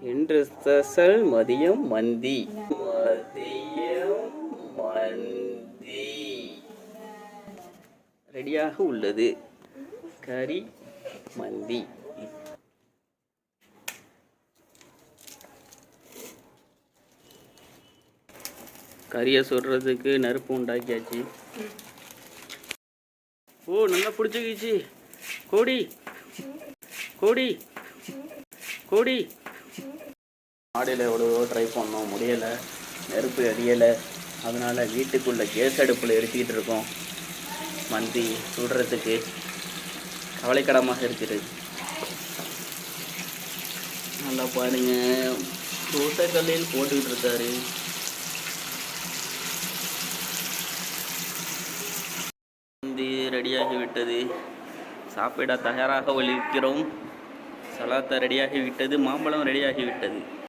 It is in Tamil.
இன்று ஸ்பெஷல் மதியம் மந்தி. மதியம் மந்தி. ரெடியாக உள்ளது. கறி மந்தி. கறியை சுடுறதுக்கு நெருப்பு உண்டாக்கியாச்சு. ஓ நல்லா பிடிச்சிக்கிச்சு. கோடி. கோடி. கோடி. மாடியில் எவ்வளவோ ட்ரை பண்ணோம். முடியலை. நெருப்பு எரியலை. அதனால் வீட்டுக்குள்ளே கேஸ் அடுப்பில் எரிச்சிக்கிட்டு இருக்கோம். மந்தி சுடுறதுக்கு கவலைக்கிடமாக இருக்குது. நல்லா பாருங்க. தூசக்கல்லில் போட்டுக்கிட்டு இருக்காரு. மந்தி ரெடியாகி விட்டது. சாப்பிட தயாராக இருக்கிறோம். சலாத்தா ரெடியாகி விட்டது. மாம்பழம் ரெடியாகி விட்டது.